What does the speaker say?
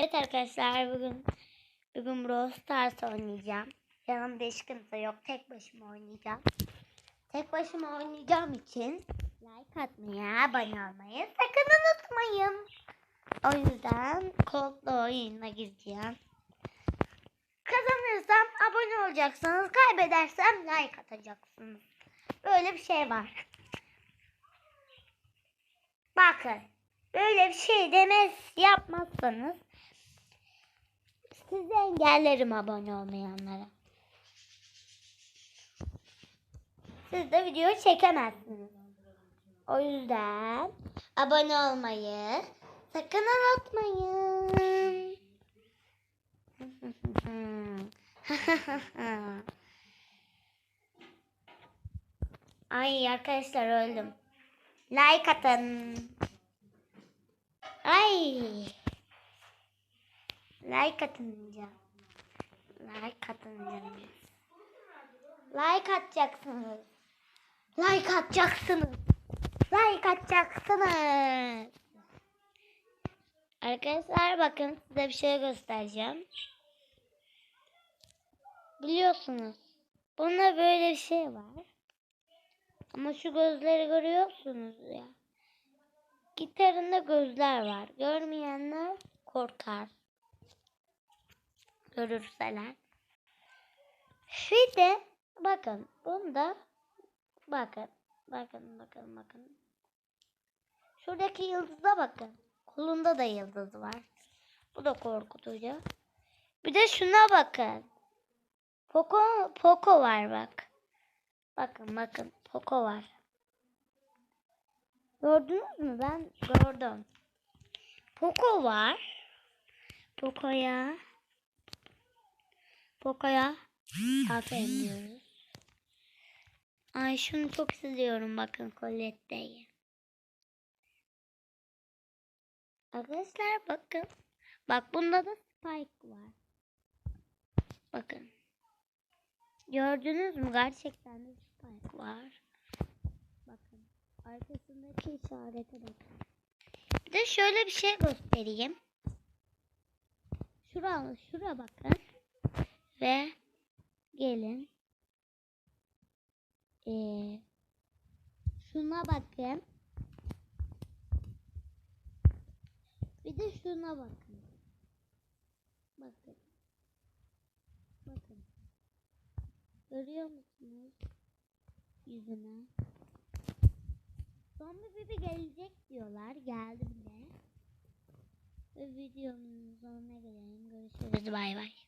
Evet arkadaşlar bugün bugün Brawl Stars oynayacağım. Yanımda hiç kimse yok. Tek başıma oynayacağım. Tek başıma oynayacağım için like atmayı, abone olmayı sakın unutmayın. O yüzden kodlu oyununa gireceğim. Kazanırsam abone olacaksınız. Kaybedersem like atacaksınız. Böyle bir şey var. Bakın. Böyle bir şey demez yapmazsanız sizi engellerim abone olmayanlara. Siz de video çekemezsiniz. O yüzden abone olmayı sakın unutmayın. Ay arkadaşlar öldüm. Like atın. Ay. Like atın. Like atın. Like atacaksınız. Like atacaksınız. Like atacaksınız. Arkadaşlar bakın size bir şey göstereceğim. Biliyorsunuz. Bunda böyle bir şey var. Ama şu gözleri görüyorsunuz ya. Gitarında gözler var. Görmeyenler korkar. Görürseler. Bir de bakın bunda bakın bakın bakın bakın. Şuradaki yıldıza bakın. Kolunda da yıldız var. Bu da korkutucu. Bir de şuna bakın. Poco, Poco var bak. Bakın bakın Poco var. Gördünüz mü? Ben gördüm. Poco var. Poco'ya Poco'ya aferin diyoruz. Ay şunu çok seviyorum bakın Colette'yi. Arkadaşlar bakın. Bak bunda da Spike var. Bakın. Gördünüz mü? Gerçekten de Spike var. Bakın. Arkasındaki işarete bakın. Bir de şöyle bir şey göstereyim. Şura, şura bakın. Ve gelin. Ee, şuna bakın. Bir de şuna bakın. Bakın. Bakın. Görüyor musunuz? Yüzüne. Zombi bibi gelecek diyorlar. Geldi bile. Ve videonun sonuna gelelim. Görüşürüz. Bay bay.